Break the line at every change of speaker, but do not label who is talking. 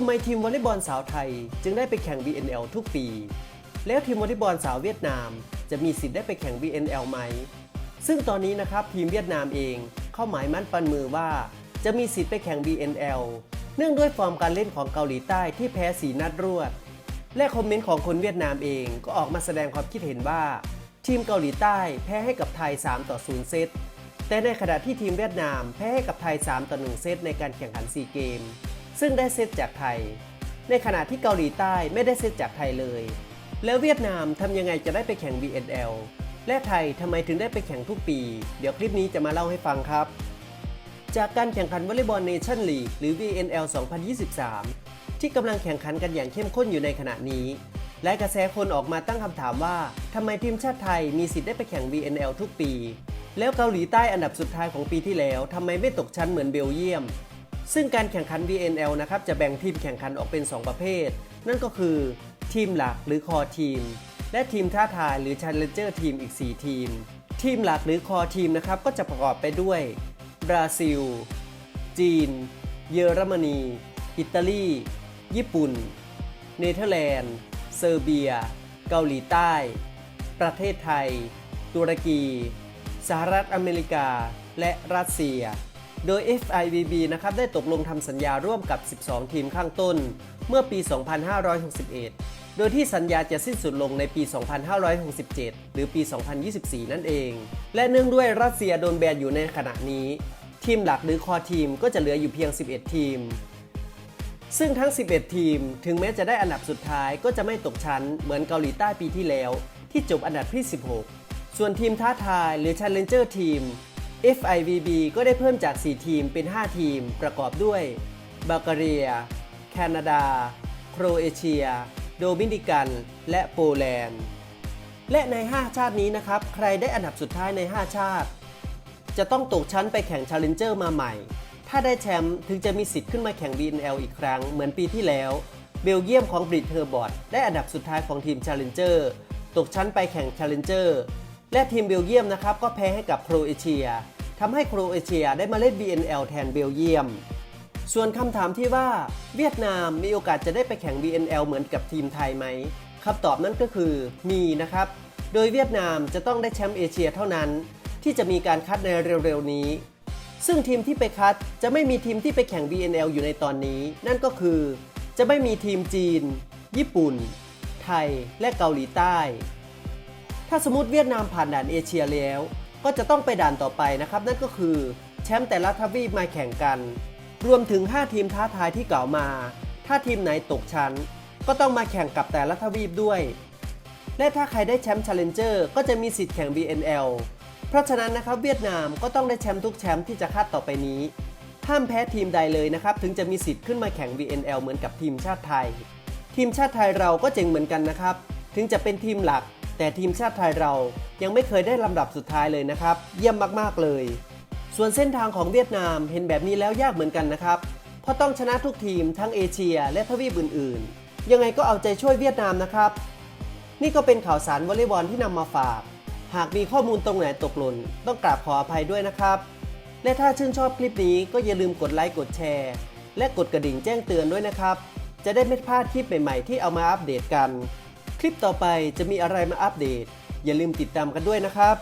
ทำไมทีมวอลเลย์บอลสาวไทย จึงได้ไปแข่ง BNL ทุกปี แล้วทีมวอลเลย์บอลสาวเวียดนาม จะมีสิทธิ์ได้ไปแข่ง BNL ไหม ซึ่งตอนนี้นะครับทีมเวียดนามเองเข้าหมายมั่นปันมือว่า จะมีสิทธิ์ไปแข่ง BNL เนื่องด้วยฟอร์มการเล่นของเกาหลีใต้ที่แพ้สีนัดรวด และคอมเมนต์ของคนเวียดนามเองก็ออกมาแสดงความคิดเห็นว่า ทีมเกาหลีใต้แพ้ให้กับไทย 3 ต่อ 0 เซตแต่ในขณะที่ทีมเวียดนามแพ้ให้กับไทย 3 ต่อ 1 เซตในการแข่งขัน4เกม ซึ่งได้เซตจากไทย ในขณะที่เกาหลีใต้ไม่ได้เซตจากไทยเลย แล้วเวียดนามทำยังไงจะได้ไปแข่ง BNL และไทยทำไมถึงได้ไปแข่งทุกปี เดี๋ยวคลิปนี้จะมาเล่าให้ฟังครับ จากการแข่งขันวอลเลย์บอลเนชั่นลีกหรือ VNL 2023 ที่กำลังแข่งขันกันอย่างเข้มข้นอยู่ในขณะนี้ และกระแสคนออกมาตั้งคำถามว่าทำไมทีมชาติไทยมีสิทธิ์ได้ไปแข่ง VNL ทุกปี แล้วเกาหลีใต้อันดับสุดท้ายของปีที่แล้วทำไมไม่ตกชั้นเหมือนเบลเยียม ซึ่งการแข่งขัน VNL นะครับจะแบ่งทีมแข่งขันออกเป็น 2 ประเภท นั่นก็คือทีมหลักหรือคอทีม และทีมท้าทายหรือ Challenger ทีมอีก 4 ทีม ทีมหลักหรือคอทีมนะครับก็จะประกอบไปด้วยบราซิล จีน เยอรมนี อิตาลี ญี่ปุ่น เนเธอร์แลนด์ เซอร์เบีย เกาหลีใต้ ประเทศไทย ตุรกี สหรัฐอเมริกา และรัสเซีย โดย FIVB นะครับได้ตกลงทำสัญญาร่วมกับ 12 ทีมข้างต้น เมื่อปี 2561 โดยที่สัญญาจะสิ้นสุดลงในปี 2567 หรือปี 2024 นั่นเอง และเนื่องด้วยรัสเซียโดนแบนอยู่ในขณะนี้ ทีมหลักหรือคอทีมก็จะเหลืออยู่เพียง 11 ทีม ซึ่งทั้ง 11 ทีม ถึงแม้จะได้อันดับสุดท้ายก็จะไม่ตกชั้นเหมือนเกาหลีใต้ปีที่แล้ว ที่จบอันดับที่ 16 ส่วนทีมท้าทายหรือ Challenger ทีม FIVB ก็ได้เพิ่มจาก 4 ทีมเป็น 5 ทีม ประกอบด้วยบัลแกเรีย แคนาดา โครเอเชีย โดมินิกัน และโปแลนด์ และใน 5 ชาตินี้นะครับ ใครได้อันดับสุดท้ายใน 5 ชาติ จะต้องตกชั้นไปแข่ง Challenger มาใหม่ ถ้าได้แชมป์ถึงจะมีสิทธิ์ขึ้นมาแข่ง BNL อีกครั้งเหมือนปีที่แล้ว เบลเยียมของบริตเทอร์บอทได้อันดับสุดท้ายของทีม Challenger ตกชั้นไปแข่ง Challenger และทีมเบลเยียมนะครับก็แพ้ให้กับโครเอเชียทำให้โครเอเชียได้มาเล่น BNL แทนเบลเยียม ส่วนคำถามที่ว่าเวียดนามมีโอกาสจะได้ไปแข่ง BNL เหมือนกับทีมไทยไหมคำตอบนั้นก็คือมีนะครับ โดยเวียดนามจะต้องได้แชมป์เอเชียเท่านั้น ที่จะมีการคัดในเร็วๆนี้ ซึ่งทีมที่ไปคัดจะไม่มีทีมที่ไปแข่ง BNL อยู่ในตอนนี้ นั่นก็คือ จะไม่มีทีมจีน ญี่ปุ่น ไทย และเกาหลีใต้ ถ้าสมมติเวียดนามผ่านด่านเอเชียแล้ว ก็จะต้องไปด่านต่อไปนะครับ นั่นก็คือแชมป์แต่ละทวีปมาแข่งกัน รวมถึง 5 ทีมท้าทายที่กล่าวมา ถ้าทีมไหนตกชั้น ก็ต้องมาแข่งกับแต่ละทวีปด้วย และถ้าใครได้แชมป์ Challenger ก็จะมีสิทธิ์แข่ง BNL เพราะฉะนั้นนะครับเวียดนามก็ต้องได้แชมป์ทุกแชมป์ที่จะคัดต่อไปนี้ห้ามแพ้ทีมใดเลยนะครับ ถึงจะมีสิทธิ์ขึ้นมาแข่ง BNL เหมือนกับทีมชาติไทย ทีมชาติไทยเราก็เจ๋งเหมือนกันนะครับ ถึงจะเป็นทีมหลัก แต่ทีมชาติไทยเรายังไม่เคยได้ลำดับสุดท้ายเลยนะครับ เยี่ยมมากๆเลย ส่วนเส้นทางของเวียดนามเห็นแบบนี้แล้วยากเหมือนกันนะครับ เพราะต้องชนะทุกทีมทั้งเอเชียและทวีปอื่นๆ ยังไงก็เอาใจช่วยเวียดนามนะครับ นี่ก็เป็นข่าวสารวอลเลย์บอลที่นำมาฝาก หากมีข้อมูลตรงไหนตกหล่นต้องกราบขออภัยด้วยนะครับ และถ้าชื่นชอบคลิปนี้ก็อย่าลืมกดไลค์กดแชร์ และกดกระดิ่งแจ้งเตือนด้วยนะครับ จะได้ไม่พลาดคลิปใหม่ๆ ที่เอามาอัปเดตกัน คลิปต่อไปจะมีอะไรมาอัปเดต อย่าลืมติดตามกันด้วยนะครับ